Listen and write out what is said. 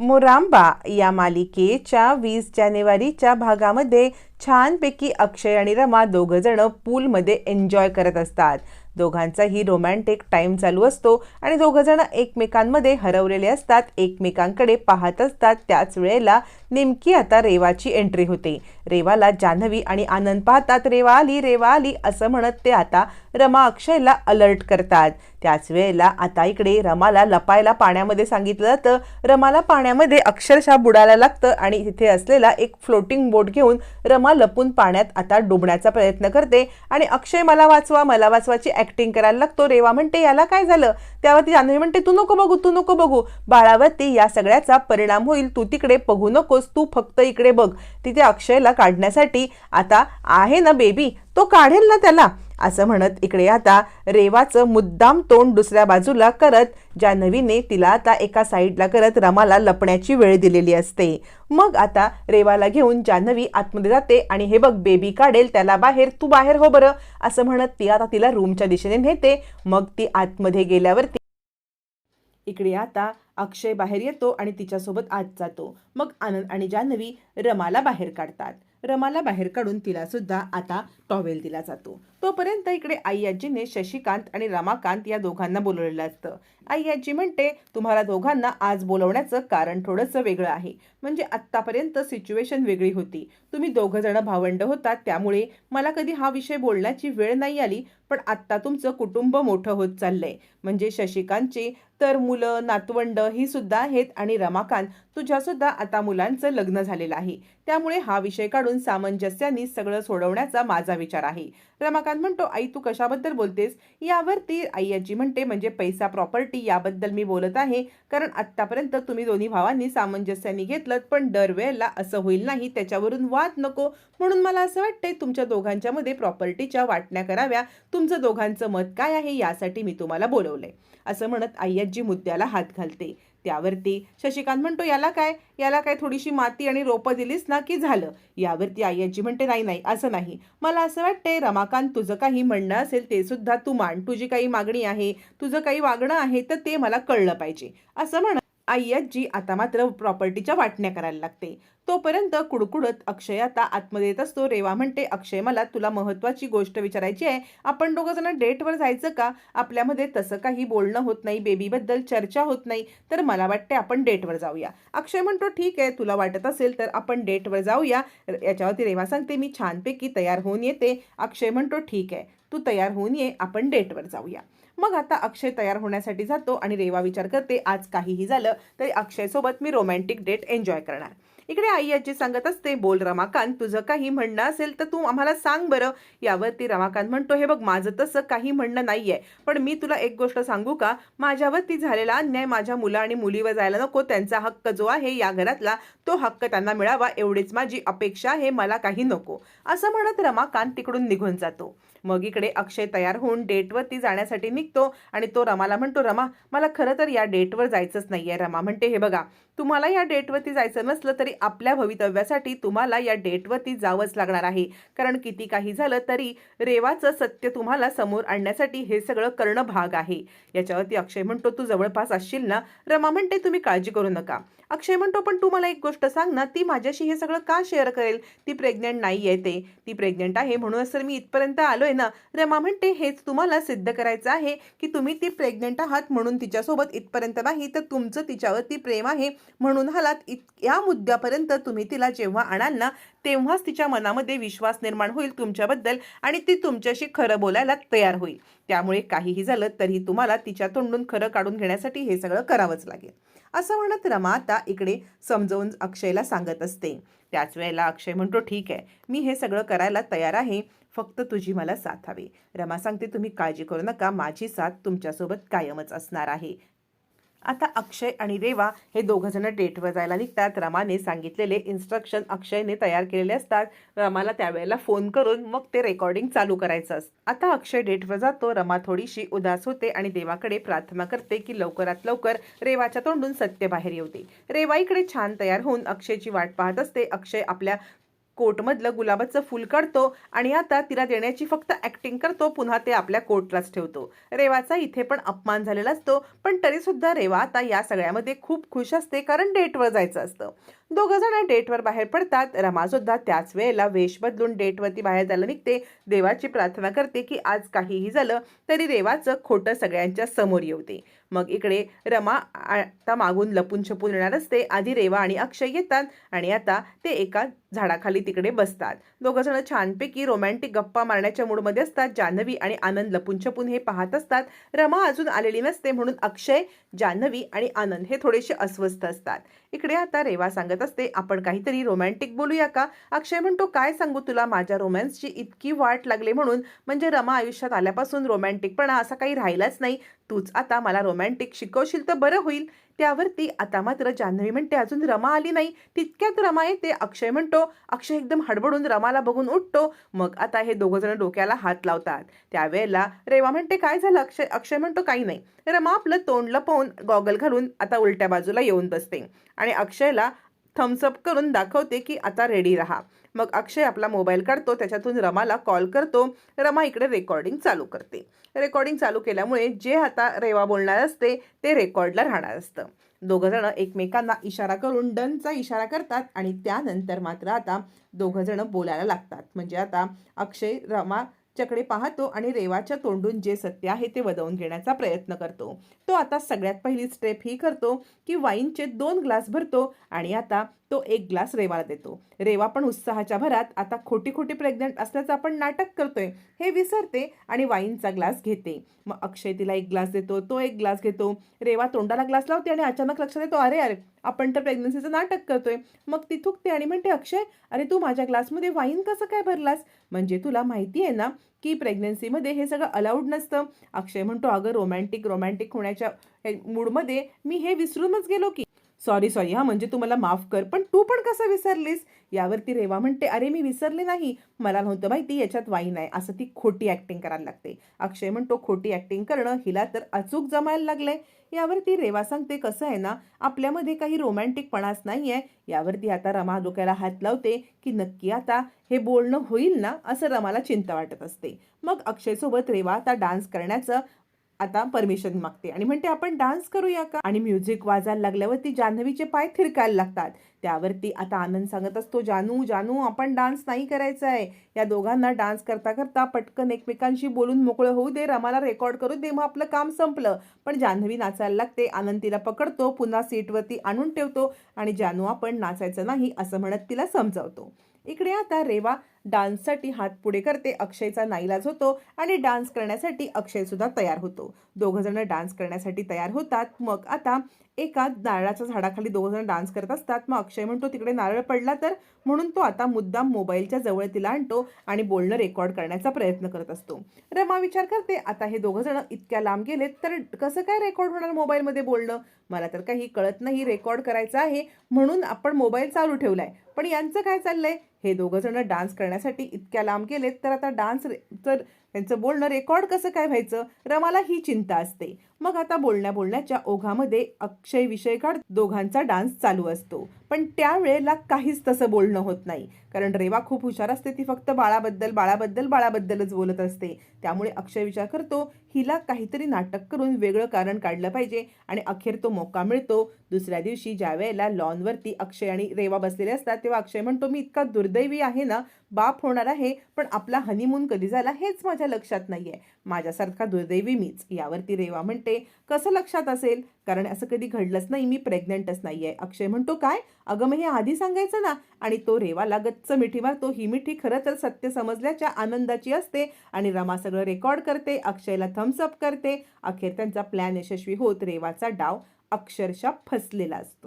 मोरांबा या मालिकेच्या वीस जानेवारीच्या भागामध्ये छानपैकी अक्षय आणि रमा दोघं जण पूलमध्ये एन्जॉय करत असतात. दोघांचाही रोमॅन्टिक टाईम चालू असतो आणि दोघंजण एकमेकांमध्ये हरवलेले असतात एकमेकांकडे पाहत असतात. त्याच वेळेला नेमकी आता रेवाची एंट्री होते. रेवाला जान्हवी आणि आनंद पाहतात रेवा आली रेवा आली असं म्हणत ते आता रमा अक्षयला अलर्ट करतात. त्याच वेळेला आता इकडे रमाला लपायला पाण्यामध्ये सांगितलं जातं. रमाला पाण्यामध्ये अक्षरशः बुडायला लागतं आणि तिथे असलेला एक फ्लोटिंग बोट घेऊन रमा लपून पाण्यात आता डुबण्याचा प्रयत्न करते. आणि अक्षय मला वाचवा मला वाचवाची ऍक्टिंग करायला लागतो. रेवा म्हणते याला काय झालं? त्यावरती जान्हवी म्हणते तू नको बघू तू नको बघू. बाळावरती या सगळ्याचा परिणाम होईल. तू तिकडे बघू नकोस तू फक्त इकडे बघ. तिथे अक्षयला काढण्यासाठी आता आहे ना बेबी तो काढेल ना त्याला. असं म्हणत इकडे आता रेवाचं मुद्दाम तोंड दुसऱ्या बाजूला करत जान्हवीने तिला आता एका साईडला करत रमाला लपण्याची वेळ दिलेली असते. मग आता रेवाला घेऊन जान्हवी आतमध्ये जाते आणि हे बघ बेबी काढेल त्याला बाहेर तू बाहेर हो बरं असं म्हणत ती आता तिला रूमच्या दिशेने नेते. मग ती आतमध्ये गेल्यावरती इकडे आता अक्षय बाहेर येतो आणि तिच्यासोबत आत जातो. मग आनंद आणि जान्हवी रमाला बाहेर काढतात. रमाला बाहेर काढून तिला सुद्धा आता टॉवेल दिला जातो. तोपर्यंत इकडे आई आजीने शशिकांत आणि रमाकांत या दोघांना बोलवलेलं असतं. आई आजी म्हणते तुम्हाला दोघांना आज बोलवण्याचं कारण थोडंसं वेगळं आहे. म्हणजे आत्तापर्यंत सिच्युएशन वेगळी होती. तुम्ही दोघं जण भावंड होतात त्यामुळे मला कधी हा विषय बोलण्याची वेळ नाही आली. पण आत्ता तुमचं कुटुंब मोठं होत चाललंय. म्हणजे शशिकांतची तर मुलं नातवंड ही सुद्धा आहेत आणि रमाकांत तुझ्या सुद्धा आता मुलांचं लग्न झालेलं आहे. त्यामुळे हा विषय काढून सामंजस्याने सगळं सोडवण्याचा माझा विचार आहे. रमाकांत म्हणतो आई तू कशाबद्दल बोलतेस? यावरती आई आजी म्हणते म्हणजे पैसा प्रॉपर्टी याबद्दल मी बोलत आहे. कारण आत्तापर्यंत तुम्ही दोन्ही भावांनी सामंजस्याने घेतलं पण दरवेळेला असं होईल नाही त्याच्यावरून वाद नको. म्हणून मला असं वाटतंय तुमच्या दोघांच्या मध्ये प्रॉपर्टीच्या वाटण्या कराव्या. तुमचं दोघांचं मत काय आहे यासाठी मी तुम्हाला बोलवलंय. असं म्हणत आई मुद्द्याला हात घालते. त्यावरती शशिकांत म्हणतो याला काय? याला काय थोडीशी माती आणि रोपं दिलीस ना की झालं यावरती आय्याजी म्हणते नाही नाही असं नाही. मला असं वाटतंय रमाकांत तुझं काही म्हणणं असेल ते सुद्धा तू मांड तुझी काही मागणी आहे तुझं काही वागणं आहे तर ते मला कळलं पाहिजे. असं म्हणत आई आजी आता मात्र प्रॉपर्टीच्या वाटण्या करायला लागते. तोपर्यंत कुडकुडत अक्षय आता आतमध्ये येत असतो. रेवा म्हणते अक्षय मला तुला महत्वाची गोष्ट विचारायची आहे. आपण दोघं जण डेटवर जायचं का? आपल्यामध्ये तसं काही बोलणं होत नाही बेबीबद्दल चर्चा होत नाही. तर मला वाटते आपण डेटवर जाऊया. अक्षय म्हणतो ठीक आहे तुला वाटत असेल तर आपण डेटवर जाऊया. याच्यावरती रेवा सांगते मी छानपैकी तयार होऊन येते. अक्षय म्हणतो ठीक आहे. तू तयार होऊन ये आपण डेटवर जाऊया. मग आता अक्षय तयार होण्यासाठी जातो आणि रेवा विचार करते आज काहीही झालं तरी अक्षयसोबत मी रोमॅन्टिक डेट एन्जॉय करणार. इकडे आई आजी सांगत असते बोल रमाकांत तुझं काही म्हणणं असेल तर तू आम्हाला सांग बरं. यावरती रमाकांत म्हणतो हे बघ माझं तसं काही म्हणणं नाहीये. पण मी तुला एक गोष्ट सांगू का? माझ्यावरती झालेला अन्याय माझ्या मुला आणि मुलीवर जायला नको. त्यांचा हक्क जो आहे या घरातला तो हक्क त्यांना मिळावा. एवढीच माझी अपेक्षा आहे मला काही नको. असं म्हणत रमाकांत तिकडून निघून जातो. मग इकडे अक्षय तयार होऊन डेटवरती जाण्यासाठी निघतो आणि तो रमाला म्हणतो रमा मला खरं तर या डेटवर जायचंच नाहीये. रमा म्हणते हे बघा तुम्हाला या डेटवरती जायचं नसलं तरी आपल्या भवितव्यासाठी तुम्हाला या डेटवरती जावंच लागणार आहे. कारण किती काही झालं तरी रेवाचं सत्य तुम्हाला समोर आणण्यासाठी हे सगळं करणं भाग आहे. याच्यावरती अक्षय म्हणतो तू जवळपास असशील ना? रमा म्हणते तुम्ही काळजी करू नका. अक्षय म्हणतो पण तू मला एक गोष्ट सांग ना ती माझ्याशी हे सगळं का शेअर करेल? ती प्रेग्नेंट नाही आहे ते. ती प्रेग्नेंट आहे म्हणूनच तर मी इथपर्यंत आलोय ना. रमा म्हणते हेच तुम्हाला सिद्ध करायचं आहे की तुम्ही ती प्रेग्नेंट आहात म्हणून तिच्यासोबत इथपर्यंत नाही तर तुमचं तिच्यावरती प्रेम आहे म्हणून हालात इत या मुद्द्यापर्यंत तुम्ही तिला जेव्हा आणाल ना तेव्हाच तिच्या मनामध्ये विश्वास निर्माण होईल तुमच्याबद्दल आणि ती तुमच्याशी खरं बोलायला तयार होईल. त्यामुळे काहीही झालं तरी तुम्हाला तिच्या तोंडून खरं काढून घेण्यासाठी हे सगळं करावंच लागेल. असं म्हणत रमा आता इकडे समजावून अक्षयला सांगत असते. त्याच वेळेला अक्षय म्हणतो ठीक आहे मी हे सगळं करायला तयार आहे. फक्त तुझी मला साथ हवी. रमा सांगते तुम्ही काळजी करू नका. माझी साथ तुमच्यासोबत कायमच असणार आहे. आता अक्षय आणि रेवा हे दोघंजण डेटवर जायला निघतात. रमाने सांगितलेले इन्स्ट्रक्शन अक्षयने तयार केलेले असतात. रमाला त्यावेळेला फोन करून मग ते रेकॉर्डिंग चालू करायचं असतं आता अक्षय डेटवर जातो. रमा थोडीशी उदास होते आणि देवाकडे प्रार्थना करते की लवकरात लवकर रेवाच्या तोंडून सत्य बाहेर येऊ दे. रेवा इकडे छान तयार होऊन अक्षयची वाट पाहत असते. अक्षय आपल्या कोटमधलं गुलाबाचं फुल काढतो आणि आता तिला देण्याची फक्त ऍक्टिंग करतो पुन्हा ते आपल्या कोटलाच ठेवतो. रेवाचा इथे पण अपमान झालेला असतो पण तरी सुद्धा रेवा आता या सगळ्यामध्ये खूप खुश असते कारण डेटवर जायचं असतं. दोघंजण डेटवर बाहेर पडतात. रमासुद्धा त्याच वेळेला वेश बदलून डेटवरती बाहेर जायला निघते. देवाची प्रार्थना करते की आज काहीही झालं तरी देवाचं खोटं सगळ्यांच्या समोर येऊ दे मग इकडे रमा आता मागून लपून छपून येणार असते. आधी रेवा आणि अक्षय येतात आणि आता ते एका झाडाखाली तिकडे बसतात. दोघंजण छानपैकी रोमॅन्टिक गप्पा मारण्याच्या मूडमध्ये असतात. जान्हवी आणि आनंद लपून छपून हे पाहत असतात. रमा अजून आलेली नसते म्हणून अक्षय जान्हवी आणि आनंद हे थोडेसे अस्वस्थ असतात. इकडे आता रेवा सांगत असते. आपण काहीतरी रोमॅन्टिक बोलूया का? अक्षय म्हणतो काय सांगू तुला? माझ्या रोमॅन्सची इतकी वाट लागली म्हणून. म्हणजे रमा आयुष्यात आल्यापासून रोमॅन्टिकपणा असा काही राहिलाच नाही. तूच आता मला रोमॅन्टिक शिकवशील तर बरं होईल. त्यावरती आता मात्र जान्हवी म्हणते अजून रमा आली नाही. तितक्यात रमा येते अक्षय म्हणतो अक्षय एकदम हडबडून रमाला बघून उठतो. मग आता हे दोघं जण डोक्याला हात लावतात. त्यावेळेला रेवा म्हणते काय झालं? अक्षय अक्षय म्हणतो काही नाही. रमा आपलं तोंड लपवून गॉगल घालून आता उलट्या बाजूला येऊन बसते. आणि अक्षयला थम्सअप करून दाखवते की आता रेडी राहा. मग अक्षय आपला मोबाईल काढतो त्याच्यातून रमाला कॉल करतो. रमा इकडे रेकॉर्डिंग चालू करते. रेकॉर्डिंग चालू केल्यामुळे जे आता रेवा बोलणार असते ते रेकॉर्डला राहणार असतं. दोघंजणं एकमेकांना इशारा करून डनचा इशारा करतात आणि त्यानंतर मात्र आता दोघंजणं बोलायला लागतात. म्हणजे आता अक्षय रमा च्याकडे पाहतो आणि रेवाच्या तोंडून जे सत्य आहे ते वदवून घेण्याचा प्रयत्न करतो. तो आता सगळ्यात पहिली स्टेप ही करतो की वाईनचे दोन ग्लास भरतो आणि आता तो एक ग्लास रेवाला देतो. रेवा पण उत्साहाच्या भरात आता खोटी खोटी प्रेग्नंट असल्याचं आपण नाटक करतोय. हे विसरते आणि वाईनचा ग्लास घेते. मग अक्षय तिला एक ग्लास देतो तो एक ग्लास घेतो. रेवा तोंडाला ग्लास लावते आणि अचानक लक्षात येतो अरे अरे आपण तर प्रेग्नन्सीचं नाटक करतोय. मग ती थुकते आणि म्हणते अक्षय अरे तू माझ्या ग्लासमध्ये वाईन कसं काय भरलास? म्हणजे तुला माहिती आहे ना की प्रेग्नन्सीमध्ये हे सगळं अलाउड नसतं. अक्षय म्हणतो अगं रोमॅन्टिक रोमॅन्टिक होण्याच्या मूडमध्ये मी हे विसरूनच गेलो की सॉरी सॉरी हा म्हणजे तू मला माफ कर पण तू पण कसं विसरलीस? यावरती रेवा म्हणते अरे मी विसरले नाही. मला नव्हतं माहिती याच्यात वाईन आहे. असं ती खोटी ऍक्टिंग करायला लागते. अक्षय म्हणतो खोटी ऍक्टिंग करणं हिला तर अचूक जमायला लागलंय. यावरती रेवा सांगते कसं आहे ना आपल्यामध्ये काही रोमॅन्टिकपणाच नाही आहे यावरती आता रमा डोक्याला हात लावते की नक्की आता हे बोलणं होईल ना असं रमाला चिंता वाटत असते. मग अक्षयसोबत रेवा आता डान्स करण्याचं आता परमिशन मागते. आणि म्हणते आपण डान्स करूया का? आणि म्युझिक वाजायला लागल्यावर ती जान्हवीचे पाय थिरकायला लागतात. त्यावरती आता आनंद सांगत असतो जानू जानू आपण डान्स नाही करायचा आहे. या दोघांना डान्स करता करता पटकन एकमेकांशी बोलून मोकळं होऊ दे रमाला रेकॉर्ड करू दे मग आपलं काम संपलं. पण जान्हवी नाचायला लागते आनंद तिला पकडतो पुन्हा सीटवरती आणून ठेवतो आणि जानू आपण नाचायचं नाही असं म्हणत तिला समजावतो. इकडे आता रेवा डान्ससाठी हात पुढे करते अक्षयचा नाईलाज होतो आणि डान्स करण्यासाठी अक्षय सुद्धा तयार होतो. दोघंजणं डान्स करण्यासाठी तयार होतात मग आता एका नारळाच्या झाडाखाली दोघं जण डान्स करत असतात. मग अक्षय म्हणतो तिकडे नारळ पडला तर? म्हणून तो आता मुद्दाम मोबाईलच्या जवळ तिला आणतो आणि बोलणं रेकॉर्ड करण्याचा प्रयत्न करत असतो. रमा विचार करते आता हे दोघं जण इतक्या लांब गेलेत तर कसं काय रेकॉर्ड होणार मोबाईलमध्ये बोलणं? मला तर काही कळत नाही रेकॉर्ड करायचं आहे म्हणून आपण मोबाईल चालू ठेवलाय. पण यांचं काय चाललंय? हे दोघं जण डान्स करण्यासाठी इतक्या लांब गेलेत तर आता डान्स तर त्यांचं बोलणं रेकॉर्ड कसं काय व्हायचं? रमाला ही चिंता असते. मग आता बोलण्या बोलण्याच्या ओघामध्ये अक्षय विषय काढ दोघांचा डान्स चालू असतो. पण त्यावेळेला काहीच तसं बोलणं होत नाही. कारण रेवा खूप हुशार असते ती फक्त बाळाबद्दल बाळाबद्दल बाळाबद्दलच बोलत असते. त्यामुळे अक्षय विचार करतो हिला काहीतरी नाटक करून वेगळं कारण काढलं पाहिजे आणि अखेर तो मोका मिळतो. दुसऱ्या दिवशी ज्या वेळेला लॉनवरती अक्षय आणि रेवा बसलेले असतात तेव्हा अक्षय म्हणतो मी इतका दुर्दैवी आहे ना बाप होणार आहे पण आपला हनीमून कधी झाला हेच माझ्या लक्षात नाहीये. माझ्यासारखा दुर्दैवी मीच. यावरती रेवा म्हणते कसं लक्षात असेल? कारण असं कधी घडलंच नाही मी प्रेग्नंटच नाहीये. अक्षय म्हणतो काय? अगं मग हे आधी सांगायचं ना? आणि तो रेवाला गच्च मिठी मारतो. ही मिठी खरं तर सत्य समजल्याच्या आनंदाची असते आणि रमा सगळं रेकॉर्ड करते अक्षयला थम्सअप करते. अखेर त्यांचा प्लॅन यशस्वी होत रेवाचा डाव अक्षरशः फसलेला असतो.